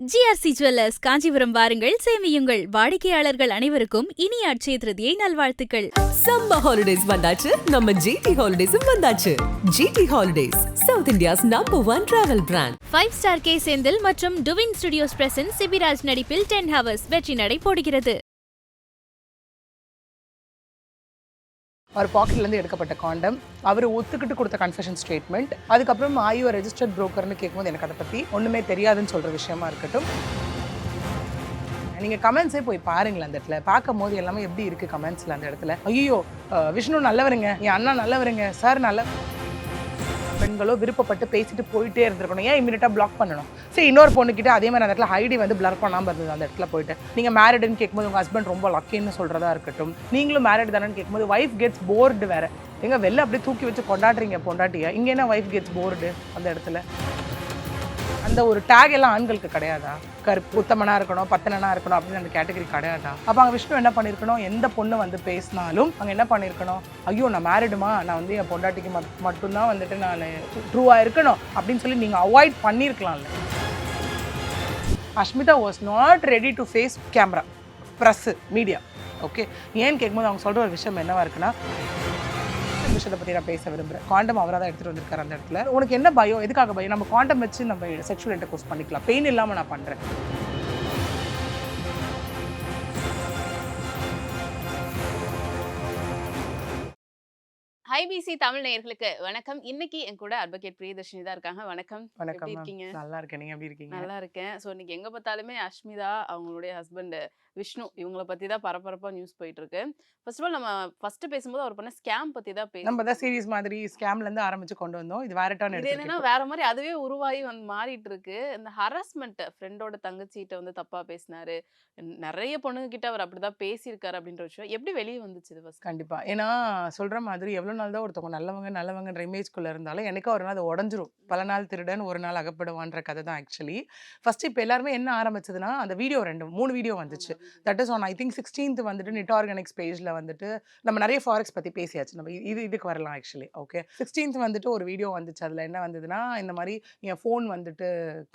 GRC jewellers Kanchipuram வாருங்கள். சேமியுங்கள். வாடிக்கையாளர்கள் அனைவருக்கும் இனிய அட்சய திருதியை நல்வாழ்த்துக்கள். சம்மர் ஹாலிடேஸ் வந்தாச்சு. நம்ம ஜிடி ஹாலிடேஸும் வந்தாச்சு. GT holidays South India's number one travel brand five star K Senthil மற்றும் டுவின் ஸ்டுடியோஸ் பிரசன்ட் சிபிராஜ் நடிப்பில் டென் ஹவர்ஸ் வெற்றி நடை போடுகிறது. அவர் பாக்கெட்லேருந்து எடுக்கப்பட்ட காண்டம் அவர் ஒத்துக்கிட்டு கொடுத்த கன்ஃபெஷன் ஸ்டேட்மெண்ட் அதுக்கப்புறம் ஆயு ரெஜிஸ்டர்ட் புரோக்கர்னு கேட்கும்போது எனக்கு அதை பற்றி ஒன்றுமே தெரியாதுன்னு சொல்கிற விஷயமா இருக்கட்டும். நீங்கள் கமெண்ட்ஸே போய் பாருங்களேன் அந்த இடத்துல. பார்க்கும் போது எல்லாமே எப்படி இருக்குது கமெண்ட்ஸில் அந்த இடத்துல. ஐயோ விஷ்ணு நல்லவருங்க. என் அண்ணா நல்லவருங்க. சார் நல்ல பெண்களோ விருப்பப்பட்டு பேசிட்டு போயிட்டே இருந்திருக்கணும். ஏன் இமீடியட்டாக பிளாக் பண்ணணும்? சரி இன்னொரு பொண்ணுக்கிட்ட அதே மாதிரி அந்த இடத்துல ஹைடி வந்து பிளர் பண்ணாமல் இருந்தது அந்த இடத்துல போயிட்டு. நீங்கள் மேரிடுன்னு கேட்கும்போது உங்கள் ஹஸ்பண்ட் ரொம்ப லக்கின்னு சொல்கிறதா இருக்கட்டும். நீங்களும் மேரிட் தானேன்னு கேட்கும்போது ஒய்ஃப் கெட்ஸ் போர்டு வேற. எங்கே வெளில அப்படியே தூக்கி வச்சு கொண்டாடுறீங்க பொண்டாட்டியா. இங்கே என்ன ஒய்ஃப் கெட்ஸ் போர்டு அந்த இடத்துல? அந்த ஒரு டேக் எல்லாம் ஆண்களுக்கு கிடையாதா? கருப்பு உத்தமனா இருக்கணும் பத்தனனா இருக்கணும் அப்படின்னு அந்த கேட்டகரி கிடையாதா? அப்போ அங்கே விஷ்ணு என்ன பண்ணியிருக்கணும் எந்த பொண்ணு வந்து பேசினாலும் அங்கே என்ன பண்ணியிருக்கணும் ஐயோ நான் மேரிடுமா நான் வந்து என் பொண்டாட்டிக்கு மட்டும்தான் வந்துட்டு நான் ட்ரூவாக இருக்கணும் அப்படின்னு சொல்லி நீங்கள் avoid பண்ணியிருக்கலாம்ல Ashmita was not ready to face camera press media okay ஏன்னு கேட்கும்போது அவங்க சொல்கிற ஒரு விஷயம் என்னவா இருக்குன்னா விஷயத்தை பற்றி நான் பேச விரும்புகிறேன் காண்டம் அவராக தான் எடுத்துகிட்டு வந்திருக்காரு அந்த இடத்துல. உனக்கு என்ன பயம்? எதுக்காக பயம்? நம்ம காண்டம் வச்சு நம்ம செக்ஷுவல் இன்டர்கோர்ஸ் பண்ணிக்கலாம். பெயின் இல்லாமல் நான் பண்ணுறேன் ஹைபிசி தமிழ் நேயர்களுக்கு வணக்கம். இன்னைக்கு என் கூட அட்வொகேட் பிரியதர்ஷினி தான் இருக்காங்க. வணக்கம். வணக்கம். இருக்கீங்க? நல்லா இருக்கேன். நீங்கள் எப்படி இருக்கீங்க? நல்லா இருக்கேன். ஸோ இன்னைக்கு எங்க பார்த்தாலுமே அஷ்மிதா அவங்களுடைய ஹஸ்பண்ட் விஷ்ணு இவங்கள பத்தி தான் பரபரப்பா நியூஸ் போயிட்டு இருக்கு. ஃபர்ஸ்ட் ஆஃப் ஆல் நம்ம ஃபர்ஸ்ட் பேசும்போது அவர் பண்ண ஸ்கேம் பத்தி தான் நம்ம தான் சீரிஸ் மாதிரி ஸ்கேம்லேருந்து ஆரம்பிச்சு கொண்டு வந்தோம். இது வேற டர்ன் இது என்னன்னா வேற மாதிரி அதுவே உருவாகி வந்து மாறிட்டு இருக்கு. இந்த ஹராஸ்மெண்ட் ஃப்ரெண்டோட தங்கச்சிகிட்ட வந்து தப்பா பேசினாரு. நிறைய பொண்ணுங்க கிட்ட அவர் அப்படிதான் பேசியிருக்காரு அப்படின்ற விஷயம். எப்படி வெளியே வந்துச்சு இது ஃபர்ஸ்ட் கண்டிப்பா. ஏன்னா சொல்ற மாதிரி எவ்வளவு நாள் தான் ஒருத்தவங்க நல்லவங்க நல்லவங்கன்ற இமேஜ்குள்ளே இருந்தாலும் எனக்கு ஒரு நாள் அது உடஞ்சிரும். பல நாள் திருடன் ஒரு நாள் அகப்படுவான்ற கதை தான் ஆக்சுவலி ஃபர்ஸ்ட் இப்போ எல்லாருமே என்ன ஆரம்பிச்சதுன்னா அந்த வீடியோ ரெண்டு மூணு வீடியோ வந்துச்சு. That is on I think sixteenth வந்துட்டு நிட் ஆர்கானிக்ஸ் பேஜில் வந்துட்டு நம்ம நிறைய ஃபாரெக்ஸ் பற்றி பேசியாச்சு. நம்ம இது இதுக்கு வரலாம் ஆக்சுவலி ஓகே சிக்ஸ்டீன்த் வந்துட்டு ஒரு வீடியோ வந்துச்சு. அதில் என்ன வந்ததுன்னா இந்த மாதிரி என் ஃபோன் வந்துட்டு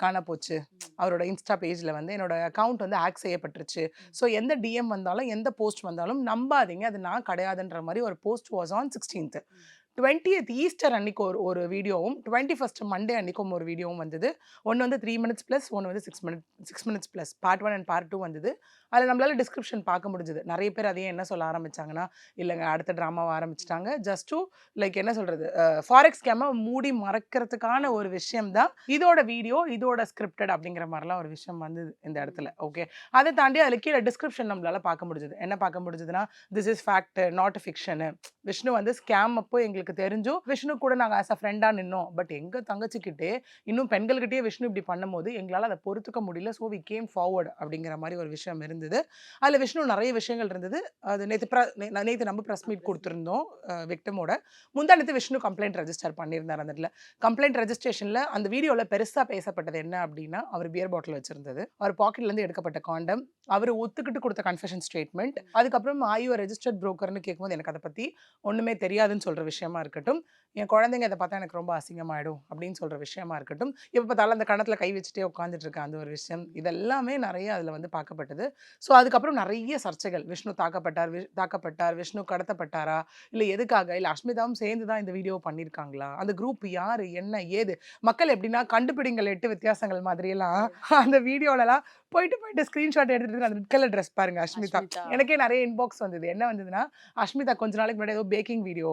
காண போச்சு அவரோட இன்ஸ்டா பேஜில் வந்து என்னோட அக்கௌண்ட் வந்து ஹேக் செய்யப்பட்டுருச்சு. ஸோ எந்த டிஎம் வந்தாலும் எந்த போஸ்ட் வந்தாலும் நம்பாதீங்க. அது நான் கிடையாதுன்ற மாதிரி ஒரு post was on sixteenth twentieth Easter அன்னைக்கு ஒரு ஒரு வீடியோவும் டுவெண்ட்டி ஃபஸ்ட் மண்டே அன்னைக்கும் ஒரு வீடியோவும் வந்தது. ஒன்று வந்து த்ரீ மினிட்ஸ் ப்ளஸ் ஒன்று வந்து six minute six minutes plus part one and part two வந்தது. அதில் நம்மளால டிஸ்கிரிப்ஷன் பார்க்க முடிஞ்சது. நிறைய பேர் அதையே என்ன சொல்ல ஆரம்பிச்சாங்கன்னா இல்லைங்க அடுத்த ட்ராமாவை ஆரம்பிச்சிட்டாங்க. ஜஸ்ட் டு லைக் என்ன சொல்கிறது ஃபாரெக்ஸ் கேமை மூடி மறக்கிறதுக்கான ஒரு விஷயம் தான் இதோட வீடியோ இதோட ஸ்கிரிப்டட் அப்படிங்கிற மாதிரிலாம் ஒரு விஷயம் வந்தது இந்த இடத்துல. ஓகே அதை தாண்டி அதில் கீழே டிஸ்கிரிப்ஷன் நம்மளால பார்க்க முடிஞ்சது. என்ன பார்க்க முடிஞ்சதுன்னா this is fact not fiction Vishnu வந்து ஸ்கேம் அப்போ எங்களுக்கு தெரிஞ்சும் விஷ்ணு கூட நாங்கள் ஆஸ் அ ஃப்ரெண்டாக நின்னோம். பட் எங்கள் தங்கச்சிக்கிட்டே இன்னும் பெண்கள்கிட்டயே விஷ்ணு இப்படி பண்ணும்போது எங்களால் அதை பொறுத்துக்க முடியல. ஸோ வி கேம் ஃபார்வர்டு அப்படிங்கிற மாதிரி ஒரு விஷயம் இருந்தது. அதில் விஷ்ணு நிறைய விஷயங்கள் இருந்தது. அது நேற்று ப்ர நேற்று நம்ம ப்ரெஸ் மீட் கொடுத்துருந்தோம் விக்டமோட. முந்தானத்து விஷ்ணு கம்ப்ளைண்ட் ரெஜிஸ்டர் பண்ணியிருந்தார் அந்த இடத்துல. கம்ப்ளைண்ட் ரெஜிஸ்ட்ரேஷனில் அந்த வீடியோவில் பெருசாக பேசப்பட்டது என்ன அப்படின்னா அவர் பியர் பாட்டில் வச்சிருந்தது. அவர் பாக்கெட்லேருந்து எடுக்கப்பட்ட காண்டம் அவர் ஒத்துக்கிட்டு கொடுத்த கன்ஃபெஷன் ஸ்டேட்மெண்ட் அதுக்கப்புறம் ஆயு ரெஜிஸ்டர்ட் ப்ரோக்கர்னு கேட்கும்போது எனக்கு அதை பற்றி ஒன்றுமே தெரியாதுன்னு சொல்கிற விஷயமா இருக்கட்டும். என் குழந்தைங்க அதை பார்த்தா எனக்கு ரொம்ப அசிங்கமாயிடும் அப்படின்னு சொல்கிற விஷயமா இருக்கட்டும். இப்போ பார்த்தாலும் அந்த கணத்தில் கை வச்சுட்டே உட்காந்துட்டு இருக்கேன் அந்த ஒரு விஷயம். இதெல்லாமே நிறைய அதில் வந்து பார்க்கப்பட்டது. ஸோ அதுக்கப்புறம் நிறைய சர்ச்சைகள். விஷ்ணு தாக்கப்பட்டார் வி- தாக்கப்பட்டார் விஷ்ணு கடத்தப்பட்டாரா? இல்லை எதுக்காக? இல்லை அஷ்மிதாவும் சேர்ந்து தான் இந்த வீடியோ பண்ணியிருக்காங்களா? அந்த குரூப் யார்? என்ன? ஏது? மக்கள் எப்படின்னா கண்டுபிடிங்கள் எட்டு வித்தியாசங்கள் மாதிரியெல்லாம் அந்த வீடியோலலாம் போயிட்டு போயிட்டு ஸ்க்ரீன்ஷாட் எடுத்துட்டு அந்த கலர் ட்ரெஸ் பாருங்க அஷ்மிதா. எனக்கே நிறைய இன்பாக்ஸ் வந்தது. என்ன வந்ததுன்னா அஷ்மிதா கொஞ்ச நாளைக்கு முன்னாடி ஏதோ பேக்கிங் வீடியோ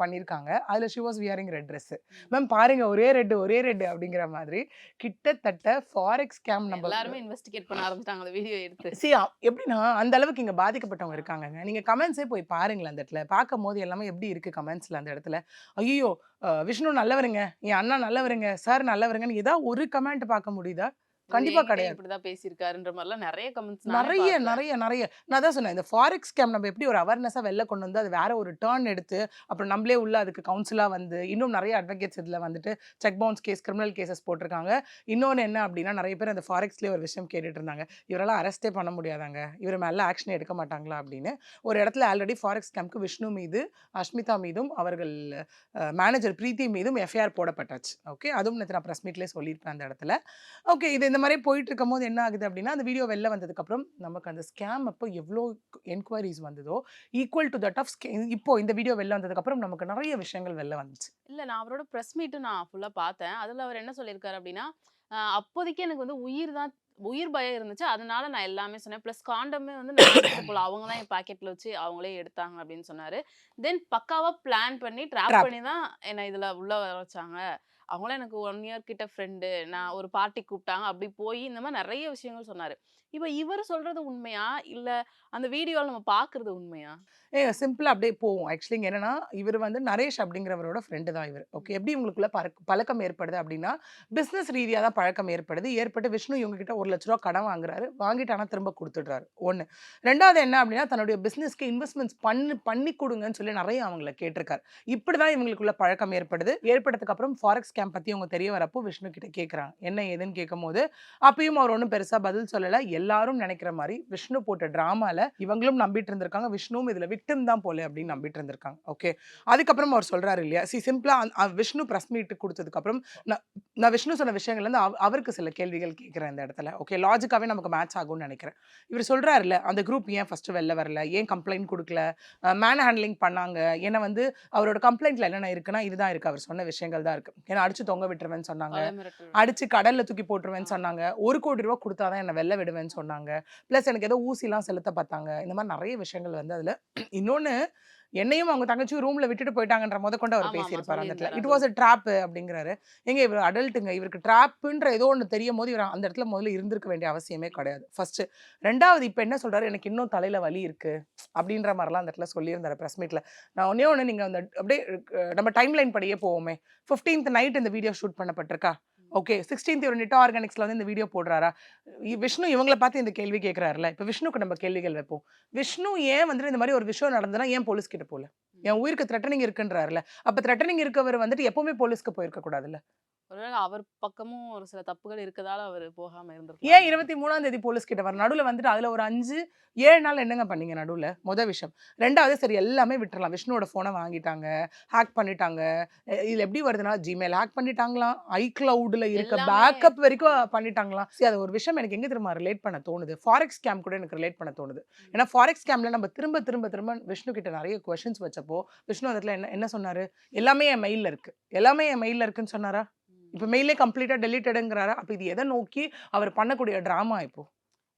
பண்ணியிருக்காங்க அதில் she was wearing red dress ma'am பாருங்க ஒரே ரெட் ஒரே ரெட் அப்படிங்கிற மாதிரி கிட்டத்தட்ட ஃபாரெக்ஸ் கேம் நம்ம எல்லாருமே இன்வெஸ்டிகேட் பண்ண ஆரம்பிச்சிட்டாங்க அந்த வீடியோ எடுத்து. சி எப்படின்னா அந்த அளவுக்கு இங்க பாதிக்கப்பட்டவங்க இருக்காங்கங்க. நீங்க கமெண்ட்ஸே போய் பாருங்களேன் அந்த இடத்துல. பார்க்கும் போது எல்லாமே எப்படி இருக்கு கமெண்ட்ஸ்ல அந்த இடத்துல. ஐயோ விஷ்ணு நல்லவருங்க என் அண்ணா நல்லவருங்க சார் நல்லவருங்கன்னு ஏதாவது ஒரு கமெண்ட் பார்க்க முடியுதா? கண்டிப்பா கிடையாது. இப்படிதான் பேசியிருக்காருன்ற மாதிரிலாம் நிறைய கமெண்ட்ஸ் நிறைய நிறைய நிறைய. நான் தான் சொன்னேன் இந்த ஃபாரெக்ஸ் ஸ்கேம் நம்ம எப்படி ஒரு அவேர்னஸாக வெளில கொண்டு வந்து அது வேற ஒரு டேர்ன் எடுத்து அப்புறம் நம்மளே உள்ள அதுக்கு கவுன்சிலாக வந்து இன்னும் நிறைய அட்வொகேட்ஸ் இதில் வந்துட்டு check bounce case criminal cases போட்டிருக்காங்க. இன்னொன்று என்ன அப்படின்னா நிறைய பேர் அந்த ஃபாரெக்ஸ்லேயே ஒரு விஷயம் கேட்டுட்டு இருந்தாங்க. இவரெல்லாம் அரெஸ்டே பண்ண முடியாதாங்க. இவர் மேலே ஆக்ஷன் எடுக்க மாட்டாங்களா அப்படின்னு. ஒரு இடத்துல ஆல்ரெடி ஃபாரெக்ஸ் ஸ்கேம்க்கு விஷ்ணு மீது அஷ்மிதா மீதும் அவர்கள் மேனேஜர் பிரீத்தி மீதும் எஃப்ஐஆர் போடப்பட்டாச்சு. ஓகே அதுவும் நேற்று நான் ப்ரெஸ் மீட்லேயே சொல்லியிருப்பேன் அந்த இடத்துல. ஓகே இது இந்த மாதிரியே போயிட்டு இருக்கும்போது என்ன ஆகுது அப்படின்னா அந்த வீடியோ வெளில வந்ததுக்கப்புறம் நமக்கு அந்த ஸ்கேம் அப்போ எவ்வளோ என்கொயரிஸ் வந்ததோ ஈக்குவல் டு தட் ஆஃப் இப்போ இந்த வீடியோ வெளில வந்ததுக்கப்புறம் நமக்கு நிறைய விஷயங்கள் வெளில வந்துச்சு. இல்ல நான் அவரோட ப்ரெஸ் மீட்டும் நான் ஃபுல்லா பார்த்தேன். அதுல அவர் என்ன சொல்லியிருக்காரு அப்படின்னா அப்போதைக்கு எனக்கு வந்து உயிர் தான் உயிர் பயம் இருந்துச்சு. அதனால நான் எல்லாமே சொன்னேன். ப்ளஸ் காண்டமே வந்து போல. அவங்க தான் என் பாக்கெட்ல வச்சு அவங்களே எடுத்தாங்க அப்படின்னு சொன்னாரு. தென் பக்காவா பிளான் பண்ணி ட்ராப். பண்ணி தான் என்ன இதுல உள்ள வர வச்சாங்க. அவங்களாம் எனக்கு ஒன் இயர் கிட்ட ஃப்ரெண்டு நான் ஒரு பார்ட்டி கூப்பிட்டாங்க. அப்படி போய் இந்த மாதிரி நிறைய விஷயங்கள் சொன்னார். இப்போ இவர் சொல்றது உண்மையா? இல்ல அந்த வீடியோல நம்ம பாக்குறது உண்மையா? ஏ சிம்பிளாக அப்படியே போவோம். ஆக்சுவலி இங்கே என்னன்னா இவர் வந்து நரேஷ் அப்படிங்கிறவரோட ஃப்ரெண்டு தான் இவர். ஓகே எப்படி உங்களுக்குள்ள பறக் பழக்கம் ஏற்படுது அப்படின்னா பிஸ்னஸ் ரீதியாக தான் பழக்கம் ஏற்படுது. ஏற்பட்டு விஷ்ணு இவங்க கிட்ட ஒரு லட்ச ரூபா கடன் வாங்குறாரு. வாங்கிட்டு ஆனால் திரும்ப கொடுத்துட்றாரு. ஒன்று ரெண்டாவது என்ன அப்படின்னா தன்னுடைய பிஸ்னஸ்க்கு இன்வெஸ்ட்மெண்ட்ஸ் பண்ணி பண்ணி கொடுங்கன்னு சொல்லி நிறைய அவங்கள கேட்டிருக்காரு. இப்படி தான் இவங்களுக்குள்ள பழக்கம் ஏற்படுது. ஏற்பட்டதுக்கு அப்புறம் ஃபாரெக்ஸ் கேம்ப் பற்றி அவங்க தெரிய வரப்போ விஷ்ணு கிட்ட கேட்குறாங்க என்ன ஏதுன்னு கேட்கும்போது அப்பயும் அவர் ஒன்றும் பெருசாக பதில் சொல்லலை. எல்லாரும் நினைக்கிற மாதிரி விஷ்ணு போட்ட ட்ராமால இவங்களும் நம்பிட்டு இருந்திருக்காங்க. விஷ்ணுவும் இதில் விக்டிம் தான் போல அப்படின்னு நம்பிட்டு இருந்திருக்காங்க. ஓகே அதுக்கப்புறம் அவர் சொல்றாரு இல்லையா? சி சிம்பிளாக விஷ்ணு ப்ரெஸ் மீட் கொடுத்ததுக்கப்புறம் நான் நான் விஷ்ணு சொன்ன விஷயங்கள்ல இருந்து அவ- அவருக்கு சில கேள்விகள் கேட்குறேன் இந்த இடத்துல. ஓகே லாஜிக்காவே நமக்கு மேட்ச் ஆகும்னு நினைக்கிறேன். இவர் சொல்றாருல்ல அந்த குரூப் ஏன் ஃபர்ஸ்ட் வெளில வரல? ஏன் கம்ப்ளைண்ட் கொடுக்கல? மேன் ஹேண்ட்லிங் பண்ணாங்க? ஏன்னா வந்து அவரோட கம்ப்ளைண்ட்ல என்னென்ன இருக்குன்னா இதுதான் இருக்கு. அவர் சொன்ன விஷயங்கள் தான் இருக்கு. ஏன்னா அடிச்சு தொங்க விட்டுருவேன்னு சொன்னாங்க. அடிச்சு கடல்ல தூக்கி போட்டுருவேன்னு சொன்னாங்க. ஒரு கோடி ரூபா கொடுத்தாதான் என்ன வெளில விடுவேன்னு சொன்னாங்க. ப்ளஸ் எனக்கு ஏதோ ஊசிலாம் செலுத்த பார்த்தாங்க. இந்த மாதிரி நிறைய விஷயங்கள் வந்து அதுல இன்னொன்னு என்னையும் அவங்க தங்கச்சி ரூம்ல விட்டுட்டு போயிட்டாங்கன்ற முத கொண்டு அவர் பேசியிருப்பாரு அந்த இடத்துல. இட் வாஸ் அ ட்ராப் அப்படிங்கிறாரு. எங்க இவர் அடல்ட்டுங்க இவருக்கு ட்ராப்புன்ற ஏதோ ஒன்று தெரியும் போது இவர் அந்த இடத்துல முதல்ல இருந்திருக்க வேண்டிய அவசியமே கிடையாது. ஃபர்ஸ்ட் ரெண்டாவது இப்போ என்ன சொல்றாரு? எனக்கு இன்னும் தலையில வலி இருக்கு அப்படின்ற மாதிரிலாம் அந்த இடத்துல சொல்லியிருந்தாரு ப்ரெஸ் மீட்ல நான் ஒன்னே ஒன்று நீங்க அந்த அப்படியே நம்ம டைம் லைன் படியே போவோமே. ஃபிஃப்டீன்த் நைட் இந்த வீடியோ ஷூட் பண்ணப்பட்டிருக்கா? ஓகே சிக்ஸ்டீன்த் ஒரு நிட்டா ஆர்கானிக்ஸ்ல வந்து இந்த வீடியோ போடுறாரா? விஷ்ணு இவங்களை பார்த்து இந்த கேள்வி கேட்குறாருல இப்போ விஷ்ணுக்கு நம்ம கேள்விகள் வைப்போம். விஷ்ணு ஏன் வந்துட்டு இந்த மாதிரி ஒரு விஷயம் நடந்ததுன்னா ஏன் போலீஸ் கிட்ட போல? என் உயிருக்கு த்ரெட்டனிங் இருக்குன்றாருல. அப்ப த்ரெட்டனிங் இருக்கவர் வந்துட்டு எப்பவுமே போலீஸ்க்கு போயிருக்க கூடாதுல்ல ஒருவேளை அவர் பக்கமும் ஒரு சில தப்புகள் இருக்கதால அவர் போகாம ஏன் இருந்திருக்கலாம் இருபத்தி மூணாம் தேதி போலீஸ் கிட்ட வர நடுவுல வந்துட்டு அதுல ஒரு அஞ்சு ஏழு நாள் என்னங்க பண்ணீங்க நடுவுல? முத விஷயம் ரெண்டாவது சரி எல்லாமே விட்டுறலாம். விஷ்ணுவோட போனை வாங்கிட்டாங்க ஹேக் பண்ணிட்டாங்க. இதுல எப்படி வருதுன்னா ஜிமெயில் ஹேக் பண்ணிட்டாங்களாம். ஐ கிளவுட்ல இருக்க. பேக்கப் வரைக்கும் பண்ணிட்டாங்களாம். சரி அது ஒரு விஷயம் எனக்கு எங்க திரும்ப ரிலேட் பண்ண தோணுது? ஃபாரெக்ஸ் ஸ்கேம் கூட எனக்கு ரிலேட் பண்ண தோணுது. ஏன்னா ஃபாரெக்ஸ் ஸ்கேம்ல நம்ம திரும்ப திரும்ப திரும்ப விஷ்ணு கிட்ட நிறைய கொஸ்டின்ஸ் வச்சப்போ விஷ்ணு அதில் என்ன என்ன சொன்னாரு? எல்லாமே என் மெயில்ல இருக்கு. எல்லாமே என் மெயில்ல இருக்குன்னு சொன்னாரா. இப்போ மெயிலே கம்ப்ளீட்டா டெலிட்டடுங்கிறாரா அப்போ இது எதை நோக்கி அவர் பண்ணக்கூடிய ட்ராமா இப்போ?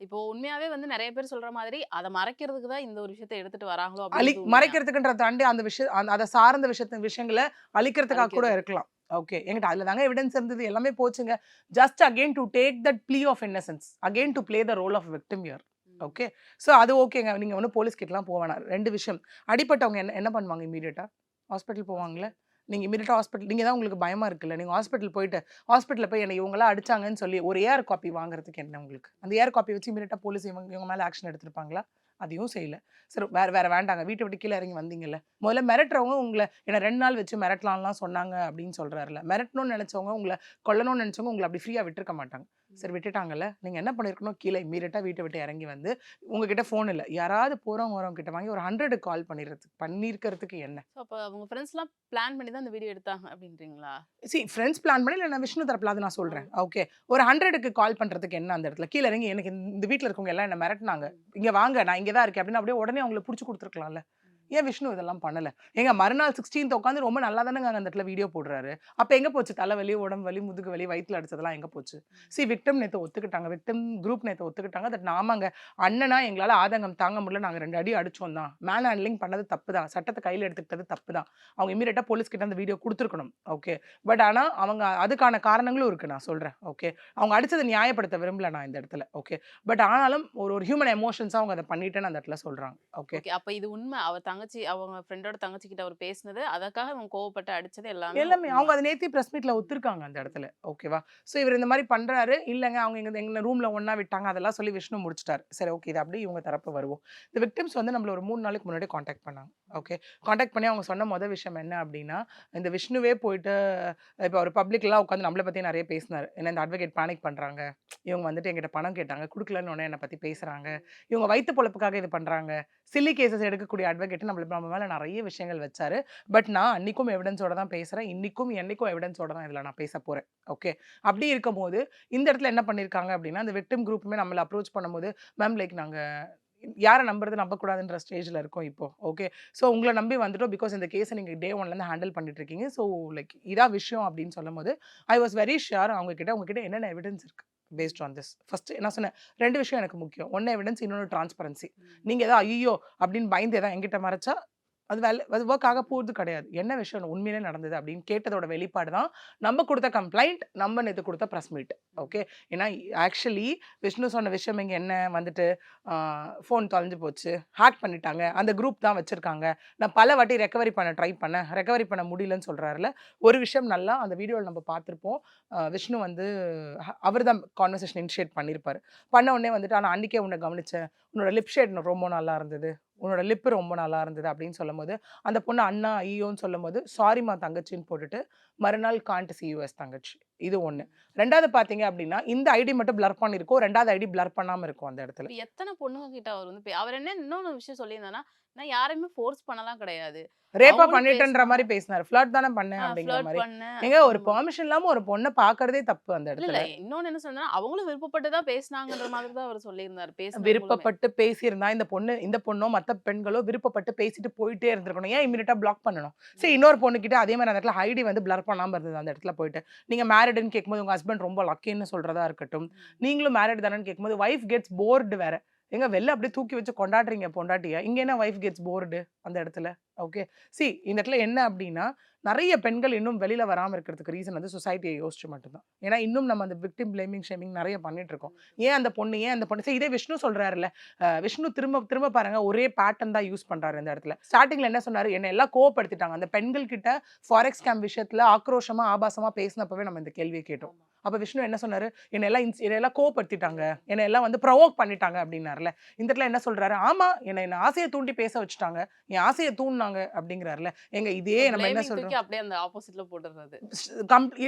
இப்போ உண்மையாவே வந்து நிறைய பேர் சொல்ற மாதிரி அதை மறைக்கிறதுக்கு தான் இந்த ஒரு விஷயத்தை எடுத்துட்டு வராங்களோ அழி? மறைக்கிறதுக்குன்ற தாண்டி அந்த விஷயம் அந்த- அதை சார்ந்த விஷயத்த விஷயங்களை அழிக்கிறதுக்காக கூட. இருக்கலாம். ஓகே எங்கிட்ட அதுல தாங்க எவிடன்ஸ் இருந்தது. எல்லாமே போச்சுங்க. Just again to take that plea of innocence again to play the role of victim year ம். ஓகே ஸோ அது ஓகேங்க நீங்க ஒன்றும் போலீஸ் கிட்டலாம் போக வேணாம். ரெண்டு விஷயம். அடிப்பட்டவங்க என்ன என்ன பண்ணுவாங்க இமீடியட்டா ஹாஸ்பிட்டல் போவாங்களே? நீங்கள் இமீடியட்டா ஹாஸ்பிட்டல் நீங்கள் தான் உங்களுக்கு பயமாக இருக்குல்ல? நீங்கள் ஹாஸ்பிட்டல் போயிட்டு ஹாஸ்பிட்டலில் போய் என்னை இவங்களாம் அடிச்சாங்கன்னு சொல்லி ஒரு ஏர் காப்பி வாங்குறதுக்கு என்ன உங்களுக்கு? அந்த ஏர் காப்பி வச்சு இமீடியட்டாக போலீஸ் இவங்க இவங்க மேலே ஆக்ஷன் எடுத்திருப்பாங்களா? அதையும் செய்யல. சரி வேறு வேறு வேண்டாங்க. வீட்டை விட்டு கீழே இறங்கி வந்தீங்கல்ல? முதல்ல மிரட்டுறவங்க உங்களை என்னை ரெண்டு நாள் வச்சு மிரட்டலாம்லாம் சொன்னாங்க அப்படின்னு சொல்கிறாருல மிரட்டணும்னு நினச்சவங்க உங்களை கொல்லணும்னு நினச்சவங்க உங்களை அப்படி ஃப்ரீயாக விட்டுருக்க மாட்டாங்க. சரி விட்டுட்டாங்கல்ல. நீங்க என்ன பண்ணிருக்கணும்? கீழே இம்மீடியட்டா வீட்டை விட்டு இறங்கி வந்து உங்ககிட்ட ஃபோன் இல்லை. யாராவது போறவங்க வரவங்க கிட்ட வாங்கி ஒரு ஹண்ட்ரடு கால் பண்ணிடுறதுக்கு பண்ணியிருக்கிறதுக்கு என்ன? So, அப்ப அவங்க ஃப்ரெண்ட்ஸ்லாம் பிளான் பண்ணி தான் இந்த வீடியோ எடுத்தாங்க அப்படின்றீங்களா? சி ஃப்ரெண்ட்ஸ் பிளான் பண்ணி இல்லை நான் விஷ்ணு தரப்புல அது நான் சொல்றேன். ஓகே ஒரு ஹண்ட்ரடுக்கு கால் பண்றதுக்கு என்ன அந்த இடத்துல? கீழே இறங்கி எனக்கு இந்த- இந்த வீட்டில் இருக்கவங்க எல்லாம் என்ன மிரட்டினாங்க? இங்க வாங்க நான் இங்கே தான் இருக்கேன் அப்படின்னு அப்படியே உடனே அவங்கள பிடிச்சி கொடுத்துருக்கலாம்ல. ஏன் விஷ்ணு இதெல்லாம் பண்ணல? ஏங்க மறுநாள் சிக்ஸ்டீன்த் உட்காந்து ரொம்ப நல்லா தானேங்க அந்த இடத்துல வீடியோ போடுறாரு. அப்ப எங்க போச்சு? தலைவலி உடம்பு வலி முதுகு வலி வயிற்றுல அடிச்சதெல்லாம் எங்க போச்சு? சி விக்டம் நேத்து ஒத்துக்கிட்டாங்க. விக்டம் குரூப் நேத்து ஒத்துக்கிட்டாங்க. தட் நாமாங்க அண்ணனா எங்களால ஆதங்கம் தாங்க முடியல. நாங்க ரெண்டு அடி அடிச்சோம் தான். மேன் ஹேண்ட்லிங் பண்ணது தப்பு தான். சட்டத்தை கையில எடுத்துக்கிட்டது தப்பு தான். அவங்க இமீடியட்டா போலீஸ் கிட்ட அந்த வீடியோ கொடுத்துருக்கணும். ஓகே பட் ஆனா அவங்க அதுக்கான காரணங்களும் இருக்கு. நான் சொல்றேன். ஓகே அவங்க அடிச்சதை நியாயப்படுத்த விரும்பல நான் இந்த இடத்துல. ஓகே பட் ஆனாலும் ஒரு ஒரு ஹியூமன் எமோஷன்ஸா அவங்க அதை பண்ணிட்டேன்னு அந்த இடத்துல சொல்றாங்க. ஓகே ஓகே அப்ப இது உண்மை. அவர் தங்கச்சி அவங்க ஃப்ரெண்டோட தங்கச்சி கிட்ட அவர் பேசினது அதுக்காக அவங்க கோவப்பட்டு அடிச்சது எல்லாமே எல்லாமே. அவங்க அதை நேத்தி ப்ரெஸ் மீட்ல ஒத்துருக்காங்க அந்த இடத்துல. ஓகேவா? ஸோ இவர் இந்த மாதிரி பண்றாரு. இல்லைங்க அவங்க எங்க எங்க ரூம்ல ஒண்ணா விட்டாங்க. அதெல்லாம் சொல்லி விஷ்ணு முடிச்சிட்டாரு. சரி ஓகே இது அப்படியே இவங்க தரப்பு வருவோம். இந்த விக்டிம்ஸ் வந்து நம்மள ஒரு மூணு நாளைக்கு முன்னாடி காண்டாக்ட் பண்ணாங்க. ஓகே. காண்டாக்ட் பண்ணி அவங்க சொன்ன மொதல் விஷயம் என்ன அப்படின்னா இந்த விஷ்ணுவே போயிட்டு இப்போ ஒரு பப்ளிக்லாம் உட்காந்து நம்மளை பற்றி நிறைய பேசினார். ஏன்னா இந்த அட்வொகேட் பேனிக் பண்ணுறாங்க இவங்க வந்துட்டு எங்கிட்ட பணம் கேட்டாங்க. கொடுக்கலன்னு உடனே என்னை பற்றி பேசுகிறாங்க இவங்க வயிற்று பொழப்புக்காக இது பண்ணுறாங்க சில்லி கேசஸ் எடுக்கக்கூடிய அட்வொகேட் நம்மள நம்ம மேலே நிறைய விஷயங்கள் வச்சார். பட் நான் அன்றைக்கும் எவிடன்ஸோட தான் பேசுகிறேன் இன்னைக்கும் என்னைக்கும் எவிடன்ஸோட தான் இதில் நான் பேச போகிறேன் ஓகே. அப்படி இருக்கும்போது இந்த இடத்துல என்ன பண்ணியிருக்காங்க அப்படின்னா அந்த விக்டிம் குரூப்புமே நம்மளை அப்ரோச் பண்ணும்போது மேம் லைக் நாங்கள் யாரை நம்புறது நம்பக்கூடாதுன்ற ஸ்டேஜில் இருக்கோம் இப்போ. ஓகே? ஸோ உங்களை நம்பி வந்துட்டோம் பிகாஸ் இந்த கேஸை நீங்கள் டே ஒன்லேருந்து ஹேண்டில் பண்ணிட்டு இருக்கீங்க ஸோ லைக் இதான் விஷயம் அப்படின்னு சொல்லும் போது ஐ வாஸ் வெரி ஷியர் அவங்க கிட்ட உங்ககிட்ட என்னென்ன எவிடன்ஸ் இருக்கு பேஸ்ட் ஆன் திஸ் ஃபர்ஸ்ட் என்ன சொன்னேன் ரெண்டு விஷயம் எனக்கு முக்கியம். ஒன்று எவிடன்ஸ் இன்னொன்று டிரான்ஸ்பரன்சி நீங்கள் ஏதோ ஐயோ அப்படின்னு பயந்து ஏதாவது எங்கிட்ட மறைச்சா அது வேலை அது ஒர்க் ஆக போகிறது கிடையாது. என்ன விஷயம் உண்மையிலே நடந்தது அப்படின்னு கேட்டதோட வெளிப்பாடு தான் நம்ம கொடுத்த கம்ப்ளைண்ட் நம்ம நேற்று கொடுத்த ப்ரெஸ் மீட் ஓகே ஏன்னா ஆக்சுவலி விஷ்ணு சொன்ன விஷயம் இங்கே என்ன? வந்துட்டு ஃபோன் தொலைஞ்சு போச்சு. ஹேக் பண்ணிட்டாங்க. அந்த குரூப் தான் வச்சுருக்காங்க. நான் பல வாட்டி ரெக்கவரி பண்ண ட்ரை பண்ணேன். ரெக்கவரி பண்ண முடியலன்னு சொல்கிறாருல ஒரு விஷயம் நல்லா அந்த வீடியோவில் நம்ம பார்த்துருப்போம். விஷ்ணு வந்து அவர் தான் கான்வர்சேஷன் இனிஷியேட் பண்ணியிருப்பார் பண்ண உடனே வந்துட்டு ஆனால் அன்றைக்கே உன்னை கவனித்தேன் உன்னோட லிப் ஷேட் ரொம்ப நல்லா இருந்தது. உன்னோட லிப்பு ரொம்ப நல்லா இருந்தது அப்படின்னு சொல்லும்போது அந்த பொண்ணு அண்ணா ஐயோன்னு சொல்லும்போது சாரிம்மா தங்கச்சின்னு போட்டுட்டு மறுநாள் காண்ட் சியூஎஸ் தங்கச்சி. இது ஒன்று ரெண்டாவது பார்த்தீங்க அப்படின்னா இந்த ஐடி மட்டும் பிளர் பண்ணியிருக்கோம் ரெண்டாவது ஐடி பிளர் பண்ணாமல் இருக்கும் அந்த இடத்துல. எத்தனை பொண்ணுங்க கிட்ட அவர் வந்து அவர் என்ன இன்னொன்னு விஷயம் சொல்லியிருந்தாருன்னா நான் யாரையுமே ஃபோர்ஸ் பண்ணலாம் கிடையாது. ரேப்பா பண்ணிட்டேன்ற மாதிரி. பேசினார். ஃபிளட் தானே பண்ணேன் அப்படிங்கிற மாதிரி. ஏங்க ஒரு. பெர்மிஷன் இல்லாம ஒரு பொண்ணை பார்க்கறதே தப்பு அந்த இடத்துல. இன்னொன்னு என்ன சொன்னா அவங்களும் விருப்பப்பட்டு தான் பேசினாங்கன்ற மாதிரி தான் அவர் சொல்லியிருந்தாரு பேசினவங்களுமே. விருப்பப்பட்டு பேசியிருந்தா இந்த பொண்ணு இந்த பொண்ணோ மத்த பெண்களோ விருப்பப்பட்டு பேசிட்டு போயிட்டே இருந்திருக்கணும். ஏன் இமீடியட்டா பிளாக் பண்ணணும்? சரி இன்னொரு பொண்ணு கிட்ட அதே மாதிரி அந்த இடத்துல ஐடி வந்து பிளர் பண்ணாம இருந்தது அந்த இடத்துல போயிட்டு. நீங்க மேரிடுன்னு கேட்கும்போது உங்க ஹஸ்பண்ட் ரொம்ப லக்கின்னு சொல்றதா இருக்கட்டும். நீங்களும் மேரிட் தானேன்னு கேட்கும்போது ஒய்ஃப் கெட்ஸ் போர்டு வேற. எங்க வெளில அப்படியே தூக்கி வச்சு கொண்டாடுறீங்க பொண்டாட்டிய. இங்க என்ன ஒய்ஃப் கெட்ஸ் போர்டு அந்த இடத்துல? ஓகே. சி இந்த இடத்துல என்ன அப்படின்னா நிறைய பெண்கள் இன்னும் வெளியில வராம இருக்கிறதுக்கு ரீசன் வந்து சொசைட்டியை யோசிச்சு மட்டும்தான். ஏன்னா இன்னும் நம்ம அந்த விக்டிம் பிளேமிங் ஷேமிங் நிறைய பண்ணிட்டு இருக்கோம். ஏன் அந்த பொண்ணு ஏன் அந்த பொண்ணு? சரி இதே விஷ்ணு சொல்றாருல்ல அஹ் விஷ்ணு திரும்ப திரும்ப பாருங்க ஒரே பேட்டர்ன் தான் யூஸ் பண்றாரு இந்த இடத்துல. ஸ்டார்டிங்ல என்ன சொன்னாரு? என்ன எல்லாம் கோவப்படுத்திட்டாங்க. அந்த பெண்கள் கிட்ட ஃபாரெக்ஸ் கேம் விஷயத்துல ஆக்ரோஷமா ஆபாசமா பேசினப்பவே நம்ம இந்த கேள்வியை கேட்டோம். அப்ப விஷ்ணு என்ன சொன்னாரு? என்ன எல்லாம் இன்ஸ்- என்னை எல்லாம் கோவப்படுத்திட்டாங்க. என்னை எல்லாம் வந்து ப்ரொவோக் பண்ணிட்டாங்க அப்படின்னாருல இந்த இடத்துல என்ன சொல்றாரு? ஆமா என்னை என்ன ஆசையை தூண்டி பேச வச்சுட்டாங்க. என் ஆசையை தூண்டினாங்க அப்படிங்கிறாருல எங்க இதே நம்ம என்ன சொல்றோம்? அப்படியே அந்த ஆப்போசிட்ல போட்டுறது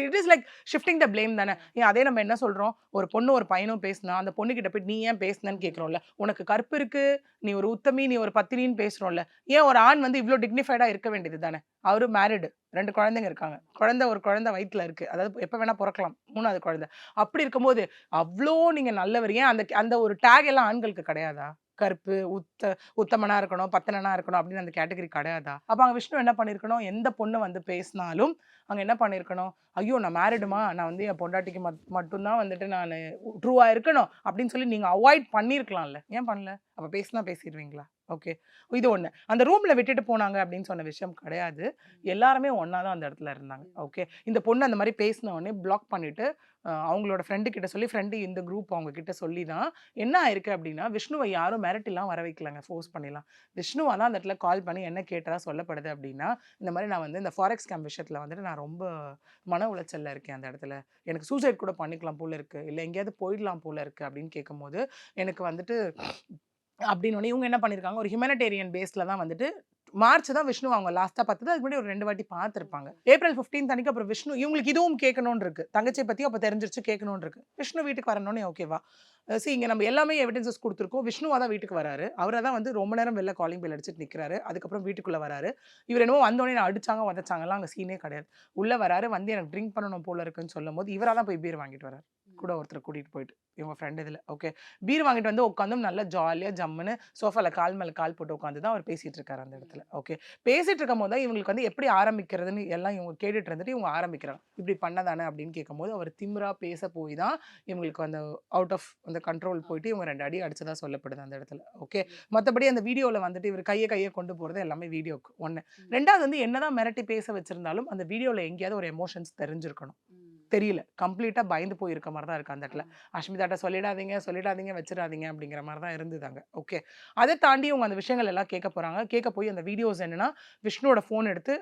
it is like shifting the blame தானே. ஏன் அதே நம்ம என்ன சொல்றோம்? ஒரு பொண்ணு ஒரு பையனும் பேசினா அந்த பொண்ணு கிட்ட போய் நீ ஏன் பேசுனன்னு கேட்குறோம்ல? உனக்கு கற்பு இருக்கு நீ ஒரு உத்தமி நீ ஒரு பத்தினின்னு பேசுறோம்ல? ஏன் ஒரு ஆண் வந்து இவ்வளோ டிக்னிஃபைடா இருக்க வேண்டியது தானே? அவரு மேரிடு ரெண்டு குழந்தைங்க இருக்காங்க. குழந்தை ஒரு குழந்தை வயித்துல இருக்கு. அதாவது எப்போ வேணா பிறக்கலாம் மூணாவது குழந்தை. அப்படி இருக்கும்போது அவ்வளோ நீங்க நல்லவர். ஏன் அந்த அந்த ஒரு டேக் எல்லாம் ஆண்களுக்கு கிடையாதா? கருப்பு உத்த உத்தமனா இருக்கணும் பத்தனனா இருக்கணும் அப்படின்னு அந்த கேட்டகரி கிடையாதா? அப்ப அங்கே விஷ்ணு என்ன பண்ணிருக்கணும்? எந்த பொண்ணு வந்து பேசினாலும் அங்கே என்ன பண்ணிருக்கணும்? ஐயோ நான் மேரிடுமா நான் வந்து என் பொண்டாட்டிக்கு மட் மட்டும்தான் வந்துட்டு நான் ட்ரூவாக இருக்கணும் அப்படின்னு சொல்லி நீங்கள் அவாய்ட் பண்ணியிருக்கலாம்ல ஏன் பண்ணல? அப்போ பேசினா பேசிடுவீங்களா? ஓகே இது ஒன்று அந்த ரூமில் விட்டுட்டு போனாங்க அப்படின்னு சொன்ன விஷயம் கிடையாது. எல்லாருமே ஒன்றா தான் அந்த இடத்துல இருந்தாங்க. ஓகே இந்த பொண்ணு அந்த மாதிரி பேசின உடனே பிளாக் பண்ணிவிட்டு அவங்களோட ஃப்ரெண்டு கிட்ட சொல்லி ஃப்ரெண்டு இந்த குரூப் அவங்க கிட்ட சொல்லி தான் என்ன ஆயிருக்கு அப்படின்னா விஷ்ணுவை யாரும் மிரட்டிலாம் வர வைக்கலங்க ஃபோர்ஸ் பண்ணிடலாம் விஷ்ணுவா தான் அந்த இடத்துல கால் பண்ணி என்ன கேட்டதா சொல்லப்படுது அப்படின்னா இந்த மாதிரி நான் வந்து இந்த ஃபாரெக்ஸ் கேம் விஷயத்தில் வந்துட்டு நான் ரொம்ப மன உளைச்சலில் இருக்கேன் அந்த இடத்துல. எனக்கு சூசைட் கூட பண்ணிக்கலாம் போல இருக்கு. இல்லை எங்கேயாவது போயிடலாம் போல இருக்கு அப்படின்னு கேட்கும்போது எனக்கு வந்துட்டு அப்படின்னு இவங்க என்ன பண்ணியிருக்காங்க ஒரு ஹியூமனிடேரியன் பேஸில் தான் வந்துட்டு மார்ச் தான் விஷ்ணு அவங்க லாஸ்ட்டாக பார்த்தது. அதுக்கு முன்னாடி ஒரு ரெண்டு வாட்டி பார்த்துருப்பாங்க. ஏப்ரல் 15 அன்னைக்கு அப்புறம் விஷ்ணு இவங்களுக்கு இதுவும் கேட்கணும்னு இருக்கு. தங்கச்சியை பற்றி அப்போ தெரிஞ்சிருச்சு கேட்கணும்னு இருக்கு. விஷ்ணு வீட்டுக்கு வரணும்னே ஓகேவா சி இங்கே நம்ம எல்லாமே எவிடன்சஸ் கொடுத்துருக்கோம். விஷ்ணுவா தான் வீட்டுக்கு வராரு. அவரை தான் வந்து ரொம்ப நேரம் வெளில காலிங் பெல் அடிச்சுட்டு நிற்கிறாரு அதுக்கப்புறம் வீட்டுக்குள்ளே வராரு. இவர் என்னமோ வந்தோடனே அடிச்சாங்க உதச்சாங்கலாம் அங்கே சீனே கிடையாது. உள்ளே வராரு வந்து எனக்கு ட்ரிங்க் பண்ணணும் போல இருக்குன்னு சொல்லும் போது இவராக தான் போய் பீர் வாங்கிட்டு வராரு. கூட ஒருத்தர் கூட்டிகிட்டு போயிட்டு இவங்க ஃப்ரெண்ட் இதில். ஓகே பீர் வாங்கிட்டு வந்து உட்காந்தும் நல்லா ஜாலியாக ஜம்முன்னு சோஃபாவில் கால் மேலே கால் போட்டு உட்காந்து தான் அவர் பேசிகிட்டு இருக்காரு அந்த இடத்துல. ஓகே பேசிட்டு இருக்கும் போது தான் இவங்களுக்கு வந்து எப்படி ஆரம்பிக்கிறதுன்னு எல்லாம் இவங்க கேட்டுட்டு இருந்துட்டு இவங்க ஆரம்பிக்கிறாங்க. இப்படி பண்ணதானே அப்படின்னு கேட்கும்போது அவர் திமிரா பேச போய் தான் இவங்களுக்கு அந்த அவுட் ஆஃப் அந்த கண்ட்ரோல் போயிட்டு இவங்க ரெண்டு அடி அடிச்சதா சொல்லப்படுது அந்த இடத்துல. ஓகே மற்றபடி அந்த வீடியோவில் வந்துட்டு இவர் கையை கையை கொண்டு போகிறது எல்லாமே வீடியோக்கு ஒன்று ரெண்டாவது வந்து என்னதான் மிரட்டி பேச வச்சிருந்தாலும் அந்த வீடியோவில் எங்கேயாவது ஒரு எமோஷன்ஸ் தெரிஞ்சிருக்கணும். தெரியல. கம்ப்ளீட்டா பயந்து போயிருக்க மாதிரி தான் இருக்கு அந்த இடத்துல. அஷ்மிதாட்ட சொல்லிடாதீங்க சொல்லிடாதீங்க வச்சிடாதீங்க அப்படிங்கிற மாதிரி தான் இருந்ததாங்க. ஓகே. அதை தாண்டி இவங்க அந்த விஷயங்கள் எல்லாம் கேட்க போறாங்க. கேட்க போய் அந்த வீடியோஸ் என்னன்னா விஷ்ணுவோட ஃபோன் எடுத்து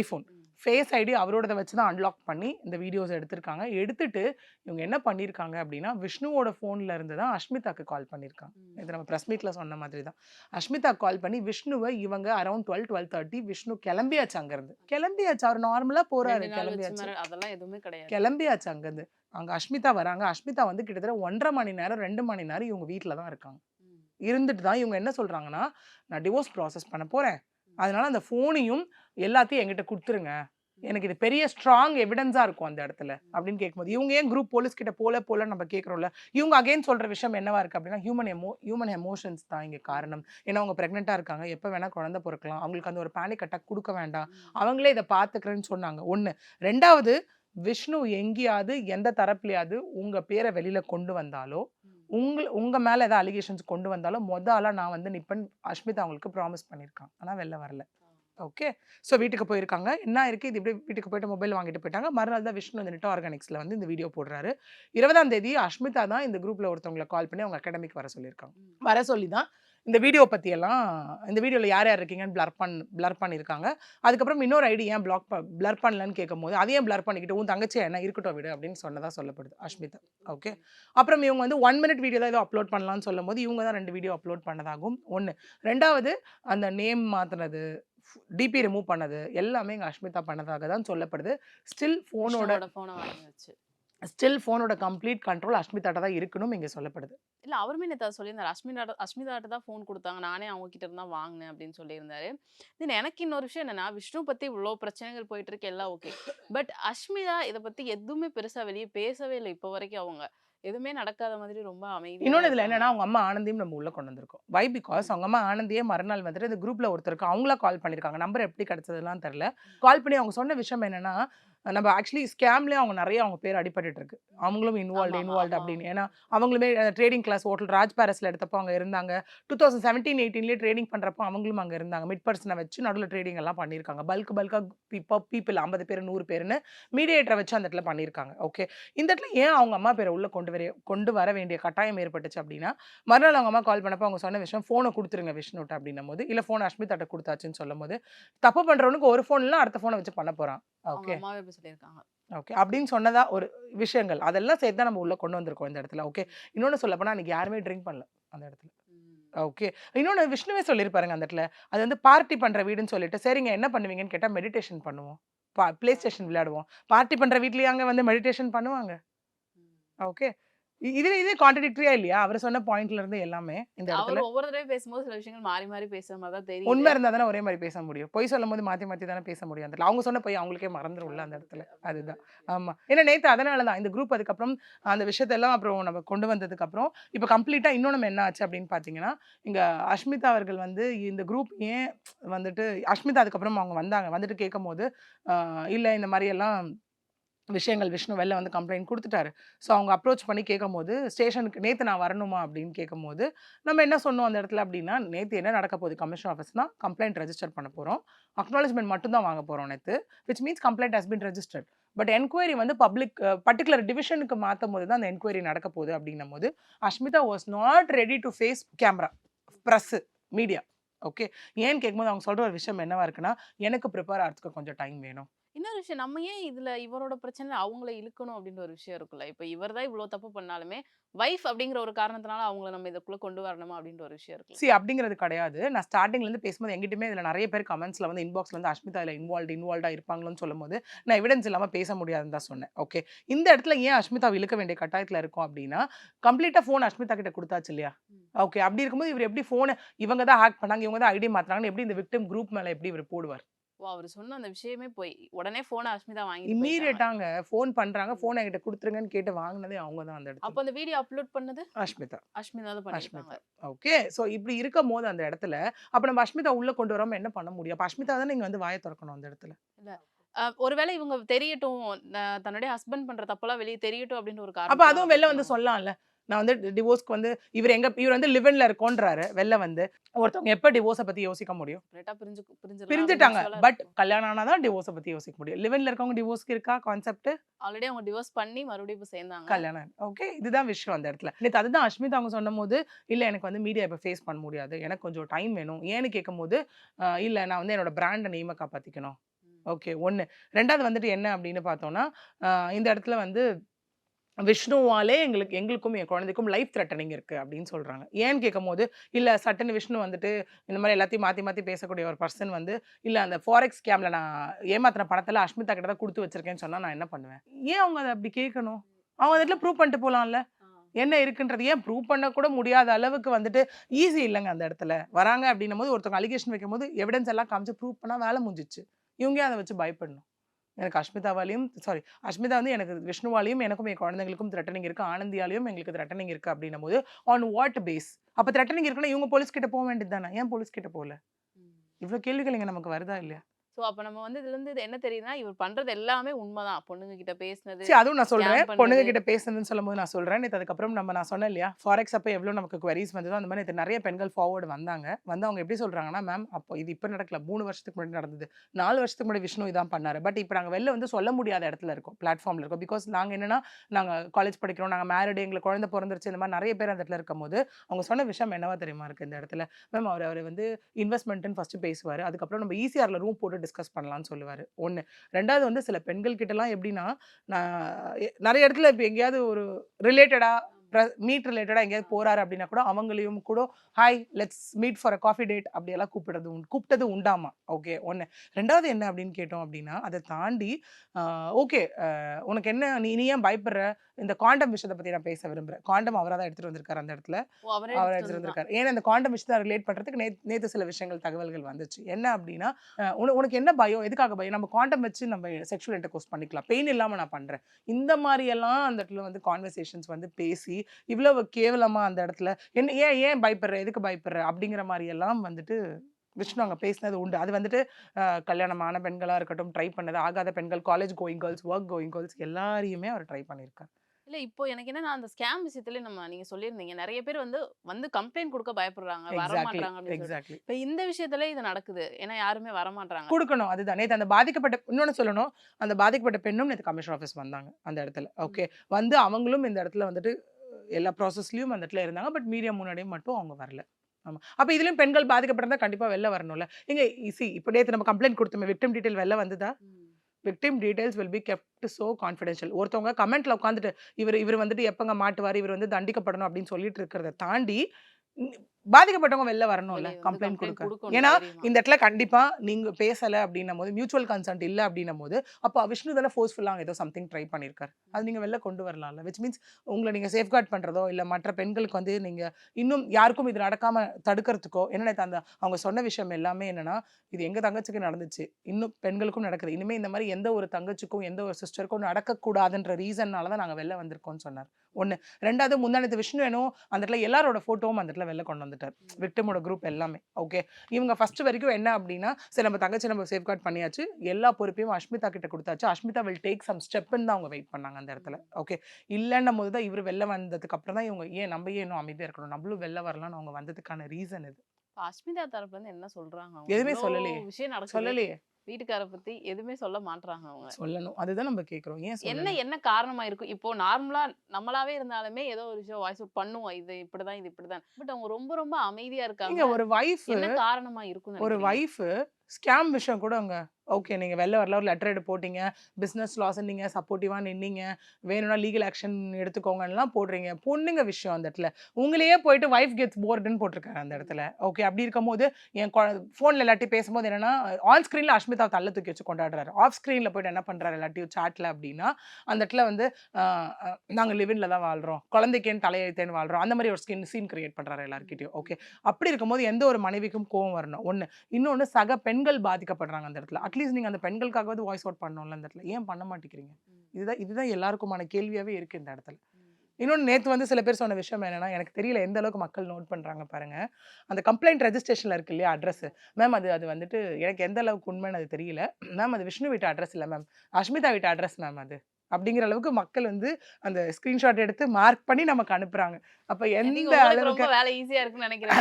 ஐஃபோன் ஃபேஸ் ஐடி அவரோடத வச்சு தான் அன்லாக் பண்ணி இந்த வீடியோஸ் எடுத்திருக்காங்க. எடுத்துட்டு இவங்க என்ன பண்ணியிருக்காங்க அப்படின்னா விஷ்ணுவோட ஃபோன்ல இருந்து தான் அஷ்மிதாக்கு கால் பண்ணியிருக்காங்க இது நம்ம ப்ரெஸ் மீட்ல சொன்ன மாதிரி தான். அஷ்மிதா கால் பண்ணி விஷ்ணுவை இவங்க around twelve twelve thirty Vishnu கிளம்பியாச்சு அங்கிருந்து. கிளம்பியாச்சு. அவர் நார்மலா போறாரு ரெண்டு நாள் வச்சு கிளம்பியாச்சு. அதெல்லாம் எதுவுமே கிடையாது. கிளம்பியாச்சு அங்கேருந்து. அங்க அஷ்மிதா வராங்க. அஷ்மிதா வந்து கிட்டத்தட்ட ஒன்றரை மணி நேரம் ரெண்டு மணி நேரம் இவங்க வீட்டில் தான் இருக்காங்க. இருந்துட்டு தான் இவங்க என்ன சொல்றாங்கன்னா நான் டிவோர்ஸ் ப்ராசஸ் பண்ண போறேன். அதனால அந்த ஃபோனையும் எல்லாத்தையும் என்கிட்ட கொடுத்துருங்க. எனக்கு இது பெரிய ஸ்ட்ராங் எவிடன்ஸா இருக்கும் அந்த இடத்துல அப்படின்னு கேட்கும்போது இவங்க ஏன் குரூப் போலீஸ் கிட்ட போல போல நம்ம கேட்குறோம்ல இவங்க அகைன் சொல்ற விஷயம் என்னவா இருக்கு அப்படின்னா ஹியூமன் எமோ ஹியூமன் எமோஷன்ஸ் தான் இங்க காரணம். ஏன்னா அவங்க பிரெக்னெண்டா இருக்காங்க எப்போ வேணா குழந்தை பிறக்கலாம் அவங்களுக்கு அந்த ஒரு பேனிக் அட்டாக் கொடுக்க வேண்டாம். அவங்களே இதை பார்த்துக்கிறேன்னு சொன்னாங்க. ஒன்று ரெண்டாவது விஷ்ணு எங்கேயாவது எந்த தரப்புலையாவது உங்க பேரை வெளியில கொண்டு வந்தாலோ உங்க உங்க மேல ஏதாவது அலிகேஷன்ஸ் கொண்டு வந்தாலும் மொத ஆளா நான் வந்து நிப்பன் அஷ்மிதா அவங்களுக்கு ப்ராமிஸ் பண்ணியிருக்காங்க ஆனா வெளில வரல. ஓகே ஸோ வீட்டுக்கு போயிருக்காங்க. என்ன இருக்கு இது இப்படி வீட்டுக்கு போயிட்டு மொபைல் வாங்கிட்டு போயிட்டாங்க. மறுநாள் தான் விஷ்ணு இந்த நெட் ஆர்கானிக்ஸ்ல வந்து இந்த வீடியோ போடுறாரு. இருபதாம் தேதி அஷ்மிதா தான் இந்த குரூப்ல ஒருத்தவங்களை கால் பண்ணி அவங்க அகாடமிக் வர சொல்லியிருக்காங்க. வர சொல்லி தான் இந்த வீடியோ பற்றியெல்லாம் இந்த வீடியோவில் யார் யார் இருக்கீங்கன்னு பிளர் பண் பிளர் பண்ணியிருக்காங்க. அதுக்கப்புறம் இன்னொரு ஐடி ஏன் பிளாக் பிளர் பண்ணலன்னு கேட்கும்போது அதையும் பிளர் பண்ணிக்கிட்டு உன் தங்கச்சி என்ன இருக்கட்டும் விடு அப்படின்னு சொன்னதாக சொல்லப்படுது அஷ்மிதா. ஓகே. அப்புறம் இவங்க வந்து ஒன் மினிட் வீடியோ தான் ஏதோ அப்லோட் பண்ணலாம்னு சொல்லும் போது இவங்க தான் ரெண்டு வீடியோ அப்லோட் பண்ணதாகும் ஒன்று ரெண்டாவது அந்த நேம் மாற்றினது டிபி ரிமூவ் பண்ணது எல்லாமே எங்கள் அஷ்மிதா பண்ணதாக தான் சொல்லப்படுது. ஸ்டில் ஃபோனோட ஃபோனை வாங்கி வச்சு. ஸ்டில் ஃபோனோட கம்ப்ளீட் கண்ட்ரோல் அஷ்மிதாட்ட தான் இருக்கணும் இங்கே சொல்லப்படுது. இல்ல அவருமே அத சொல்லியிருந்தாரு. அஸ்மிதா அஸ்மிதாட்ட தான் ஃபோன் கொடுத்தாங்க. நானே அவங்க கிட்ட இருந்தா வாங்கினேன் அப்படின்னு சொல்லியிருந்தாரு. தென் எனக்கு இன்னொரு விஷயம் என்னன்னா விஷ்ணு பத்தி இவ்வளோ பிரச்சனைகள் போயிட்டு இருக்கு எல்லாம் ஓகே பட் அஸ்மிதா இதை பத்தி எதுவுமே பெருசா வெளியே பேசவே இல்லை. இப்போ வரைக்கும் அவங்க எதுவுமே நடக்காத மாதிரி ரொம்ப அமைதி இன்னொன்று இதில் என்னன்னா அவங்க அம்மா ஆனந்தியும் நம்ம உள்ள கொண்டு வந்திருக்கோம். வை பிகாஸ் அவங்க அம்மா ஆனந்தியே மறுநாள் வந்துட்டு இந்த குரூப்ல ஒருத்தருக்கு அவங்களா கால் பண்ணியிருக்காங்க நம்பர் எப்படி கிடைச்சதுலாம் தெரில கால் பண்ணி அவங்க சொன்ன விஷயம் என்னன்னா நம்ம ஆக்சுவலி ஸ்கேம்லேயே அவங்க நிறைய அவங்க பேர் அடிபட்டுட்டு இருக்கு அவங்களும் இன்வால்வ் இன்வால்வ். அப்படின்னு. ஏன்னா அவங்களுமே ட்ரேடிங் கிளாஸ் ஹோட்டல் ராஜ் பேரஸ்ல எடுத்தப்போ அங்கே இருந்தாங்க. டூ தௌசண்ட் செவன்டீன் எயிட்டீன்லேயே ட்ரேடிங் பண்ணுறப்போ அவங்களும் அங்கே இருந்தாங்க. மிட் பர்சனை வச்சு நடுவில் ட்ரேடிங் எல்லாம் பண்ணியிருக்காங்க. பல்க் பல்காக பீப்பா பீப்பிள் ஐம்பது பேர் நூறு பேர்னு மீடியேட்டரை வச்சு அந்த இடத்துல பண்ணியிருக்காங்க. ஓகே இந்த இடத்துல ஏன் அவங்க அம்மா பேரை உள்ள கொண்டு வர கொண்டு வர வேண்டிய கட்டாயம் ஏற்பட்டுச்சு அப்படின்னா மறுநாள் அவங்க அம்மா கால் பண்ணப்போ அவங்க சொன்ன விஷயம் ஃபோனை கொடுத்துருங்க விஷ்ணுட்ட அப்படின்னும் போது இல்லை ஃபோன் அஷ்மிதாட்ட கொடுத்தாச்சுன்னு சொல்லும் போது தப்பு பண்ணுறவனுக்கு ஒரு ஃபோன்லாம் அடுத்த ஃபோனை வச்சு பண்ண போகிறான் அவங்க ஓகே சொல்லியிருக்காங்க. ஓகே. அப்படின்னு சொன்னதா ஒரு விஷயங்கள். அதெல்லாம் சேர்த்து தான் நம்ம உள்ள கொண்டு வந்திருக்கோம் இந்த இடத்துல. ஓகே. இன்னொன்று சொல்ல போனால் அன்றைக்கி யாருமே ட்ரிங்க் பண்ணல அந்த இடத்துல. ஓகே. இன்னொன்று விஷ்ணுவே சொல்லியிருப்பாருங்க அந்த இடத்துல. அது வந்து பார்ட்டி பண்ணுற வீடுன்னு சொல்லிட்டு சரிங்க என்ன பண்ணுவீங்கன்னு கேட்டால் மெடிடேஷன் பண்ணுவோம். பா ப்ளே ஸ்டேஷன் விளையாடுவோம். பார்ட்டி பண்ணுற வீட்லேயே அங்கே வந்து மெடிடேஷன் பண்ணுவாங்க. ஓகே. இதுல இதே கான்ட்ரடிக்டரியா இல்லையா? அவர் சொன்ன பாயிண்ட்ல இருந்து எல்லாமே இந்த இடத்துல. ஒவ்வொரு தடவை பேசும்போது சில விஷயங்கள் மாறி மாறி பேசுற மாதிரி தான் தெரியும் உண்மை இருந்தா தானே ஒரே மாதிரி பேச முடியும். பொய் சொல்லும் போது மாத்தி மாத்தி தானே பேச முடியும். அந்த. அவங்க சொன்ன பொய் அவங்களுக்கே மறந்துரும்ல அந்த இடத்துல. அதுதான். ஆமா. ஏன்னா நேத்து அதனால தான். இந்த குரூப் அதுக்கப்புறம் அந்த விஷயத்தெல்லாம் அப்புறம் நம்ம கொண்டு வந்ததுக்கு அப்புறம் இப்போ கம்ப்ளீட்டா இன்னும் நம்ம என்ன ஆச்சு அப்படின்னு பாத்தீங்கன்னா இங்க அஷ்மிதா அவர்கள் வந்து இந்த குரூப் ஏன் வந்துட்டு அஷ்மிதா அதுக்கப்புறம் அவங்க வந்தாங்க. வந்துட்டு கேட்கும் போது இல்ல இந்த மாதிரி எல்லாம் விஷயங்கள் விஷ்ணு வெளில வந்து கம்ப்ளைண்ட் கொடுத்துட்டாரு. ஸோ அவங்க அப்ரோச் பண்ணி கேட்கும்போது ஸ்டேஷனுக்கு நேற்று நான் வரணுமா? அப்படின்னு கேட்கும்போது நம்ம என்ன சொன்னோம் அந்த இடத்துல அப்படின்னா நேற்று என்ன நடக்க போகுது? கமிஷன் ஆஃபீஸ்னால் கம்ப்ளைண்ட் ரெஜிஸ்டர் பண்ண போகிறோம் அக்னாலஜ்மெண்ட் மட்டும் தான் வாங்க போகிறோம் நேற்று which means complaint has been registered but enquiry வந்து பப்ளிக் பர்டிகுலர் டிவிஷனுக்கு மாற்றும் போது தான் அந்த என்கொயரி நடக்க போகுது அப்படின்னும் போது Ashmita was not ready to face camera press media okay ஏன்னு கேட்கும்போது அவங்க சொல்கிற ஒரு விஷயம் என்னவா இருக்குன்னா எனக்கு ப்ரிப்பேர் ஆகிறதுக்கு கொஞ்சம் டைம் வேணும். இன்னொரு விஷயம் நம்ம ஏன் இதுல இவரோட பிரச்சனை அவங்கள இழுக்கணும் அப்படின்ற ஒரு விஷயம் இருக்குல்ல? இப்ப இவர் தான் இவ்வளவு தப்பு பண்ணாலுமே வைஃப் அப்படிங்கிற ஒரு காரணத்தினால அவங்கள நம்ம இதுக்குள்ள கொண்டு வரணுமா அப்படின்ற ஒரு விஷயம் இருக்குல்ல? சி அப்படிங்கிறது கிடையாது. நான் ஸ்டார்டிங்ல இருந்து பேசும்போது எங்கிட்டயுமே இதில் நிறைய பேர் கமெண்ட்ஸ்ல வந்து இன்பாக்ஸ்ல வந்து அஷ்மிதா இதில் இன்வால்வ் இன்வால்வ்டா இருப்பாங்களோன்னு சொல்லும்போது நான் எவிடன்ஸ் இல்லாம பேச முடியாதுன்னு தான் சொன்னேன். ஓகே இந்த இடத்துல ஏன் அஷ்மிதா இழுக்க வேண்டிய கட்டாயத்துல இருக்கும் அப்படின்னா கம்ப்ளீட்டா ஃபோன் அஷ்மிதா கிட்ட கொடுத்தாச்சு இல்லையா. ஓகே அப்படி இருக்கும்போது இவர் எப்படி ஃபோனை இவங்க தான் ஹேக் பண்ணாங்க இவங்க தான் ஐடி மாத்துறாங்கன்னு எப்படி இந்த விக்டிம் குரூப் மேல எப்படி இவர் போடுவார்? அவர் சொன்ன அந்த விஷயமே போய் உடனே போனை அஸ்மிதா வாங்கி இம்மீடியட்டாங்க. ஃபோன் பண்றாங்க. ஃபோனை என்கிட்ட கொடுத்துருங்கன்னு கேட்டு வாங்கினதே அவங்க தான் அந்த அப்ப இடத்துல அந்த வீடியோ அப்லோட் பண்ணது? அஷ்மிதா அஸ்மிதா தான் பண்ணிருக்காங்க ஓகே. ஸோ இப்படி இருக்கும் போது அந்த இடத்துல அப்ப நம்ம அஷ்மிதா உள்ள கொண்டு வராம என்ன பண்ண முடியும்? அப்ப அஷ்மிதா தான் நீங்க வந்து வாயை திறக்கணும் அந்த இடத்துல. அஹ் ஒருவேளை இவங்க தெரியட்டும். தன்னுடைய ஹஸ்பண்ட் பண்ற தப்பெல்லாம் வெளியே தெரியட்டும் அப்படின்ற ஒரு அப்ப காரணம் அதுவும் வெளில வந்து சொல்லலாம்ல. நான் வந்து டிவோர்ஸ்க்கு வந்து இவர் எங்க இவர் வந்து லிவன்ல இருக்கோன்றாரு வெளில வந்து. ஒருத்தவங்க எப்ப டிவோர்ஸை பத்தி யோசிக்க முடியும்? பிரிஞ்சுட்டாங்க. பட் கல்யாணம் ஆனாதான் டிவோர்ஸை பத்தி யோசிக்க முடியும். லிவன்ல இருக்கவங்க டிவோர்ஸ்க்கு இருக்கா? கான்செப்ட் ஆல்ரெடி அவங்க டிவோர்ஸ் பண்ணி மறுபடியும் சேர்ந்தாங்க. கல்யாணம் ஓகே இதுதான் விஷயம் அந்த இடத்துல. நேற்று அதுதான் அஷ்மிதா அவங்க சொன்னும் போது இல்லை எனக்கு வந்து மீடியா இப்போ ஃபேஸ் பண்ண முடியாது. எனக்கு கொஞ்சம் டைம் வேணும். ஏன்னு கேட்கும்போது ஆஹ் இல்லை நான் வந்து என்னோட பிராண்டை நேமை காப்பாற்றிக்கணும். ஓகே ஒன்று ரெண்டாவது வந்துட்டு என்ன அப்படின்னு பார்த்தோம்னா இந்த இடத்துல வந்து விஷ்ணுவாலே எங்களுக்கு எங்களுக்கும் என் குழந்தைக்கும் லைஃப் த்ரெட்டனிங் இருக்குது அப்படின்னு சொல்கிறாங்க ஏன்னு கேட்கும்போது இல்லை சட்டுன்னு விஷ்ணு வந்துட்டு இந்த மாதிரி எல்லாத்தையும் மாற்றி மாற்றி பேசக்கூடிய ஒரு பர்சன் வந்து இல்லை அந்த ஃபாரெக்ஸ் ஸ்கேமில் நான் ஏமாத்தின பணத்தில் அஷ்மிதா கிட்ட தான் கொடுத்து வச்சிருக்கேன்னு சொன்னால் நான் என்ன பண்ணுவேன்? ஏன் அவங்க அதை அப்படி கேட்கணும்? அவங்க அதில் ப்ரூவ் பண்ணிட்டு போகலாம்ல. என்ன இருக்குன்றது ஏன் ப்ரூவ் பண்ண கூட முடியாத அளவுக்கு வந்துட்டு ஈஸி இல்லைங்க அந்த இடத்துல. வராங்க அப்படின்னும் போது ஒருத்தவங்க அலிகேஷன் வைக்கும் போது எவிடன்ஸ் எல்லாம் காமிச்சு ப்ரூவ் பண்ணால் வேலை முடிஞ்சிச்சு. இவங்க அதை வச்சு பயப்படணும்? எனக்கு அஷ்மிதாவாலையும் சாரி அஷ்மிதா வந்து எனக்கு விஷ்ணுவாலையும் எனக்கும் என் குழந்தைங்களுக்கும் த்ரெட்டனிங் இருக்குது ஆனந்தியாலையும் எங்களுக்கு த்ரெட்டனிங் இருக்குது அப்படின்னும் போது ஆன் வாட் பேஸ் அப்போ த்ரெட்டனிங் இருக்குன்னா இவங்க போலீஸ் கிட்ட போக வேண்டியது தானே ஏன் போலீஸ் கிட்ட போகல? இவ்வளோ கேள்விகள் இங்கே நமக்கு வருதா இல்லையா? சோ அப்ப நம்ம வந்து இதுல இருந்து இது என்ன தெரியுதுன்னா இவர் பண்றது எல்லாமே உண்மைதான். பொண்ணுங்க கிட்ட பேசுனது சரி அதுவும் நான் சொல்றேன். பொண்ணுங்க. கிட்ட பேசுனதுன்னு சொல்லும்போது நான் சொல்றேன். நேற்று அதுக்கப்புறம் நம்ம நான் சொன்னேன் இல்லையா ஃபாரெக்ஸ் அப்போ எவ்வளோ நமக்கு queries வந்ததோ அந்த மாதிரி நேற்று நிறைய பெண்கள் ஃபார்வர்டு வந்தாங்க. வந்து அவங்க எப்படி சொல்றாங்கன்னா மேம் அப்போ இது இப்போ நடக்கல. மூணு வருஷத்துக்கு முன்னாடி நடந்தது. நாலு வருஷத்துக்கு முன்னாடி விஷ்ணு இதான் பண்ணாரு. பட் இப்போ நாங்கள் வெளில வந்து சொல்ல முடியாத இடத்துல இருக்கோம். பிளாட்ஃபார்ம்ல இருக்கோம். பிகாஸ் நாங்கள் என்னன்னா நாங்கள் காலேஜ் படிக்கிறோம். நாங்கள் மேரிடு எங்களுக்கு குழந்தை பிறந்துருச்சு. இந்த மாதிரி நிறைய பேர் அந்த இடத்துல இருக்கும்போது அவங்க சொன்ன விஷயம் என்னவா தெரியுமா இருக்கு இந்த இடத்துல? மேம் அவர் அவர் வந்து இன்வெஸ்ட்மெண்ட்டுன்னு ஃபர்ஸ்ட் பேசுவார். அதுக்கப்புறம் நம்ம ஈஸிஆரில் ரூம் போட்டு டிஸ்கஸ் பண்ணலான்னு சொல்லுவார். ஒன்று ரெண்டாவது வந்து சில பெண்கள் கிட்டலாம் எப்படின்னா நான் நிறைய இடத்துல இப்போ எங்கேயாவது ஒரு ரிலேட்டடாக மீட் ரிலேட்டடாக எங்கேயாவது போறாரு அப்படின்னா கூட அவங்களையும் கூட hi let's meet for a coffee date அப்படியெல்லாம் கூப்பிடுறது உண்டு கூப்பிட்டது உண்டாமா? ஓகே ஒன்று ரெண்டாவது என்ன அப்படின்னு கேட்டோம் அப்படின்னா அதை தாண்டி ஓகே உனக்கு என்ன நீ நீ ஏன் பயப்படுற? இந்த காண்டம் விஷயத்தை பற்றி நான் பேச விரும்புகிறேன் காண்டம் அவராக தான் எடுத்துகிட்டு வந்திருக்காரு அந்த இடத்துல. ஓ, அவரே அவர் எடுத்துட்டு எடுத்துட்டு வந்திருக்காரு. ஏன்னா இந்த காண்டம் விஷயத்தை ரிலேட் பண்றதுக்கு நே நேத்து சில விஷயங்கள் தகவல்கள் வந்துச்சு. என்ன அப்படின்னா உனக்கு என்ன பயம்? எதுக்காக பயம்? நம்ம காண்டம் வச்சு நம்ம செக்ஷுவல் இன்டர்கோர்ஸ் பண்ணிக்கலாம். பெயின் இல்லாம நான் பண்றேன். இந்த மாதிரி எல்லாம் அந்த இடத்துல வந்து கான்வர்சேஷன்ஸ் வந்து பேசி இவ்வளவு கேவலமா அந்த இடத்துல. என்ன ஏன் ஏன் பயப்படுற? எதுக்கு பயப்படுற? அப்படிங்கிற மாதிரி எல்லாம் வந்துட்டு விஷ்ணு அங்கே பேசினது உண்டு. அது வந்துட்டு கல்யாணமான பெண்களாக இருக்கட்டும் ட்ரை பண்ணது ஆகாத பெண்கள் college going girls work going girls எல்லாரையுமே அவர் ட்ரை பண்ணியிருக்காரு. இல்ல இப்போ எனக்கு என்னன்னா அந்த ஸ்கேம் விஷயத்துல நம்ம நீங்க சொல்லியிருந்தீங்க நிறைய பேர் வந்து வந்து கம்ப்ளைண்ட் கொடுக்க பயப்படுறாங்க எக்ஸாக்ட்லி இப்ப இந்த விஷயத்துல இது நடக்குது. ஏன்னா யாருமே வர மாட்டாங்க கொடுக்கணும் அதுதான். நேற்று அந்த பாதிக்கப்பட்ட இன்னொன்னு சொல்லணும். அந்த பாதிக்கப்பட்ட பெண்ணும் நேற்று கமிஷன் ஆஃபீஸ் வந்தாங்க அந்த இடத்துல. ஓகே. வந்து அவங்களும் இந்த இடத்துல வந்துட்டு எல்லா ப்ராசஸ்லயும் அந்த இடத்துல இருந்தாங்க. பட் மீடியா முன்னாடியும் மட்டும் அவங்க வரல. ஆமா. அப்ப இதுலயும் பெண்கள் பாதிக்கப்பட்டிருந்தா கண்டிப்பா வெளில வரணும்ல. இங்க சி இப்போ நேற்று நம்ம கம்ப்ளைண்ட் கொடுத்தோமே விக்டிம் டீடைல் வெளில வந்ததா? Victim details will be kept so confidential ஒருத்தவங்க கமெண்ட்ல உட்காந்துட்டு இவர் இவர் வந்துட்டு எப்பங்க மாட்டுவார் இவர் வந்து தண்டிக்கப்படணும் அப்படின்னு சொல்லிட்டு இருக்கிறத தாண்டி பாதிக்கப்பட்டவங்க வெளில வரணும்ல வந்து கம்ப்ளைண்ட் கொடுக்க. ஏன்னா. இந்த இடத்துல கண்டிப்பா நீங்க பேசல அப்படின்னும் போது மியூச்சுவல் கன்சென்ட் இல்ல அப்படின்னும் போது அப்போ விஷ்ணு தானே ஃபோர்ஸ்ஃபுல்லாக ஏதோ சம்திங் ட்ரை பண்ணியிருக்காரு அது நீங்க வெளில கொண்டு வரலாம்ல விச் மீன்ஸ் உங்களை நீங்க சேஃப்கார்ட் பண்றதோ இல்ல மற்ற பெண்களுக்கு வந்து நீங்க இன்னும் யாருக்கும் இது நடக்காம தடுக்கிறதுக்கோ என்ன அந்த அவங்க சொன்ன விஷயம் எல்லாமே என்னன்னா இது எங்க தங்கச்சிக்கு நடந்துச்சு இன்னும் பெண்களுக்கும் நடக்குது. இனிமே இந்த மாதிரி எந்த ஒரு தங்கச்சிக்கும் எந்த ஒரு சிஸ்டருக்கும் நடக்கக்கூடாதுன்ற ரீசன்னால தான் நாங்க வெளில வந்திருக்கோம்னு சொன்னார். ஒண்ணு. ரெண்டாவது முந்தானத்து விஷ்ணு வேணும் அந்த இடத்துல எல்லாரோட போட்டோவும் அந்த இடத்துல வெளில கொண்டு வந்துட்டார். விக்டிமோட குரூப் எல்லாமே. ஓகே இவங்க ஃபர்ஸ்ட் வரைக்கும் என்ன அப்படின்னா சரி நம்ம தங்கச்சி நம்ம சேஃப்கார்ட் பண்ணியாச்சு. எல்லா பொறுப்பையும் அஷ்மிதா கிட்ட கொடுத்தாச்சு. அஷ்மிதா வில் டேக் சம் ஸ்டெப்னு தான் அவங்க வெயிட் பண்ணாங்க அந்த இடத்துல. ஓகே இல்லைன்னும் போது தான் இவர் வெளில வந்ததுக்கு அப்புறம் தான் இவங்க ஏன் நம்ம ஏன் இன்னும் அமைதியா இருக்கணும்? நம்மளும் வெளில வரலாம்னு அவங்க வந்ததுக்கான ரீசன் இது. அஸ்மிதா தரப்புல இருந்து என்ன சொல்றாங்க? எதுவுமே சொல்லலையே. விஷயம் சொல்லலையே. வீட்டுக்கார பத்தி எதுவுமே சொல்ல மாட்றாங்க அவங்க. சொல்லணும். அதுதான் நம்ம கேக்குறோம் ஏன் என்ன என்ன காரணமா இருக்கும்? இப்போ நார்மலா நம்மளாவே இருந்தாலுமே ஏதோ ஒரு விஷயம் வாய்ஸ் அவுட் பண்ணுவோம். இது இப்படிதான் இது இப்படிதான். பட் அவங்க ரொம்ப ரொம்ப அமைதியா இருக்காங்க. ஒரு வைஃப் என்ன காரணமா இருக்கும் ஒரு வைஃப் ஸ்கேம் விஷயம் கூட அங்கே. ஓகே நீங்கள் வெளில வரல ஒரு லெட்டர் எடுத்து போட்டீங்க. பிஸ்னஸ் லாஸ் நீங்க சப்போர்ட்டிவாக நின்னீங்க. வேணும்னா லீகல் ஆக்ஷன் எடுத்துக்கோங்கலாம் போடுறீங்க. பொண்ணுங்க விஷயம் அந்த இடத்துல. உங்களையே போயிட்டு வைஃப் கெட்ஸ் போர்டுன்னு போட்டிருக்காரு அந்த இடத்துல. ஓகே அப்படி இருக்கும்போது என் ஃபோன்ல எல்லாட்டி பேசும்போது என்னன்னா ஆன் ஸ்க்ரீனில் அஷ்மிதா தள்ள தூக்கி வச்சு கொண்டாடுறாரு. ஆஃப் ஸ்க்ரீனில் போயிட்டு என்ன பண்ணுறாரு எல்லாட்டியும் சாட்டில் அப்படின்னா அந்த இடத்துல வந்து நாங்கள் லிவினில் தான் வாழ்கிறோம் குழந்தைக்கேன்னு தலையெழுத்தேன்னு வாழ்கிறோம் அந்த மாதிரி ஒரு ஸ்கின் சீன் கிரியேட் பண்ணுறாரு எல்லாருக்கிட்டையும் ஓகே அப்படி இருக்கும்போது எந்த ஒரு மனைவிக்கும் கோவம் வரணும். ஒன்று இன்னொன்று சக பெண் பெண்கள் பாதிக்கப்படுறாங்க அந்த இடத்துல. அட்லீஸ்ட் நீங்க அந்த பெண்களுக்காகவது வாய்ஸ் அவுட் பண்ணணும்ல அந்த இடத்துல. ஏன் பண்ண மாட்டேங்கிறீங்க? இதுதான் இதுதான் எல்லாருக்குமான கேள்வியாவே இருக்கு இந்த இடத்துல. இன்னொன்று நேற்று வந்து சில பேர் சொன்ன விஷயம் என்னன்னா எனக்கு தெரியல எந்த அளவுக்கு மக்கள் நோட் பண்றாங்க பாருங்க. அந்த கம்ப்ளைண்ட் ரெஜிஸ்ட்ரேஷன்ல இருக்கு இல்லையா அட்ரஸ் மேம் அது அது வந்துட்டு எனக்கு எந்த அளவுக்கு உண்மைன்னு அது தெரியல. மேம் அது விஷ்ணு வீட்டு அட்ரஸ் இல்லை மேம் அஷ்மிதா வீட்டு அட்ரஸ் மேம் அது. அப்படிங்கிற அளவுக்கு மக்கள் வந்து அந்த ஸ்கிரீன்ஷாட் எடுத்து மார்க் பண்ணி நமக்கு அனுப்புறாங்க. அப்ப எந்த அளவுக்கு வேலை ஈஸியா இருக்குன்னு நினைக்கிறேன்.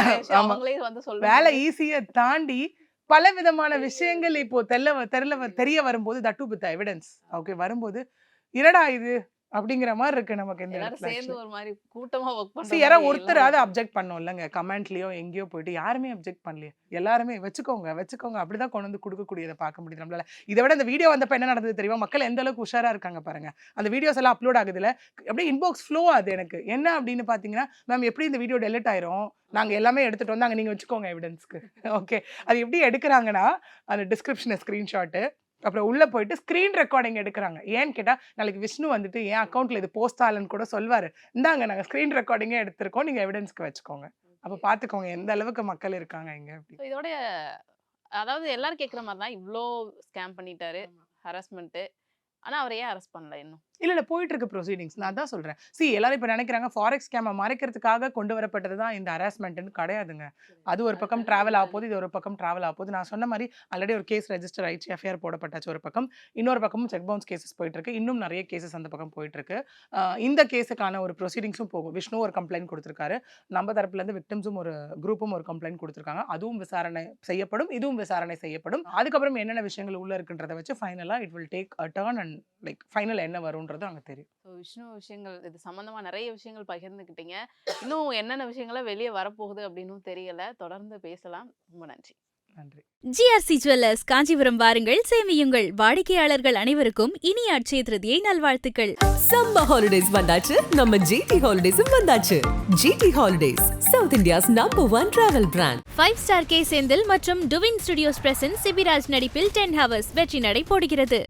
வேலை ஈஸியை தாண்டி பல விதமான விஷயங்கள் இப்போ தெல்ல தெரியல தெரிய வரும்போது தட்டு வித் எவிடன்ஸ் ஓகே வரும்போது என்னடா இது? அப்படிங்கிற மாதிரி இருக்கு நமக்கு இந்த சேர்ந்து. ஒரு மாதிரி கூட்டமா ஒர்க் See, பண்ற யாரோ மாதிரி ஒருத்தராவது அப்ஜெக்ட் பண்ணோம் இல்லைங்க கமெண்ட்லயோ எங்கேயோ போயிட்டு யாருமே அப்ஜெக்ட் பண்ணலையே. எல்லாருமே வச்சுக்கோங்க வச்சுக்கோங்க. அப்படிதான் கொண்டு வந்து கொடுக்கக்கூடியதை பார்க்க முடியுது நம்மளால. இதை விட இந்த வீடியோ வந்தப்ப என்ன நடந்தது தெரியுமா? மக்கள் எந்த அளவுக்கு உஷாரா இருக்காங்க பாருங்க. அந்த வீடியோஸ் எல்லாம் அப்லோட் ஆகுதுல. அப்படியே இன்பாக்ஸ் ஃப்ளோ ஆகுது எனக்கு. என்ன அப்படின்னு பாத்தீங்கன்னா மேம் எப்படி இந்த வீடியோ டெலிட் ஆயிரும்? நாங்க எல்லாமே எடுத்துட்டு வந்தாங்க. நீங்க வச்சுக்கோங்க எவிடன்ஸ்க்கு ஓகே அது எப்படி எடுக்கிறாங்கன்னா அந்த டிஸ்கிரிப்ஷனை ஸ்கிரீன்ஷாட்டு அப்புறம் உள்ள போயிட்டு ஸ்க்ரீன் ரெக்கார்டிங் எடுக்கிறாங்க. ஏன்னு கேட்டா நாளைக்கு விஷ்ணு வந்துட்டு என் அக்கௌண்ட்ல இது போஸ்ட் ஆகலன்னு கூட சொல்வாரு. இந்தாங்க நாங்க ஸ்க்ரீன் ரெக்கார்டிங்கே எடுத்திருக்கோம். நீங்க எவிடன்ஸ்க்கு வச்சுக்கோங்க. அப்ப பாத்துக்கோங்க எந்த அளவுக்கு மக்கள் இருக்காங்க இங்க இதோட அதாவது எல்லாரும் கேக்குற மாதிரி தான் இவ்ளோ ஸ்கேம் பண்ணிட்டாரு ஹராஸ்மெண்ட் ஆனா அவரை ஏன் அரெஸ்ட் பண்ணல இன்னும்? இல்ல இல்ல போயிட்டு இருக்கு ப்ரொசீடிங்ஸ் நான் தான் சொல்றேன். சி எல்லாரும் இப்ப நினைக்கிறாங்க ஃபாரெக்ஸ் ஸ்கேமை மறைக்கிறதுக்காக கொண்டு வரப்பட்டது தான் இந்த ஹராஸ்மெண்ட்னு கிடையாதுங்க. அது ஒரு பக்கம் டிராவல் ஆக போகுது இது ஒரு பக்கம் டிராவல் ஆக போகுது நான் சொன்ன மாதிரி ஆல்ரெடி ஒரு கேஸ் ரெஜிஸ்டர் ஆயிடுச்சு எஃப்ஐஆர் போடப்பட்டாச்சு ஒரு பக்கம். இன்னொரு பக்கமும் செக் பவுன்ஸ் கேசஸ் போயிட்டு இருக்கு இன்னும் நிறைய கேசஸ் அந்த பக்கம் போயிட்டு இருக்கு ஆஹ் இந்த கேஸுக்கான ஒரு ப்ரொசீடிங்ஸும் போகும். விஷ்ணு ஒரு கம்ப்ளைண்ட் கொடுத்துருக்காரு. நம்ம தரப்புல இருந்து விக்டிம்ஸும் ஒரு குரூப்பும் ஒரு கம்ப்ளைண்ட் கொடுத்துருக்காங்க. அதுவும் விசாரணை செய்யப்படும் இதுவும் விசாரணை செய்யப்படும். அதுக்கப்புறம் என்னென்ன விஷயங்கள் உள்ள இருக்குன்றதை வச்சு ஃபைனலா it will take a turn and like final என்ன வரும்ன்றது அங்க தெரியும். ஸோ விஷ்ணு விஷயங்கள் இது சம்பந்தமா நிறைய விஷயங்கள் பகிர்ந்துக்கிட்டீங்க. இன்னும் என்னென்ன விஷயங்கள்லாம் வெளியே வரப்போகுது அப்படின்னும் தெரியல. தொடர்ந்து பேசலாம். ரொம்ப நன்றி. நன்றி. ஜிஆர்சி ஜுவல்லர்ஸ் காஞ்சிபுரம் வாருங்கள். சேமியுங்கள். வாடிக்கையாளர்கள் அனைவருக்கும் இனிய அட்சய திருதியை நல்வாழ்த்துக்கள். சம்மர் ஹாலிடேஸ் வந்தாச்சு. நம்ம ஜிடி ஹாலிடேஸும் வந்தாச்சு. GT holidays south India's number one travel brand five star K Senthil மற்றும் டுவின் ஸ்டுடியோஸ் பிரசன்ஸ் சிபிராஜ் நடிப்பில் டென் ஹவர்ஸ் வெற்றி நடை போடுகிறது.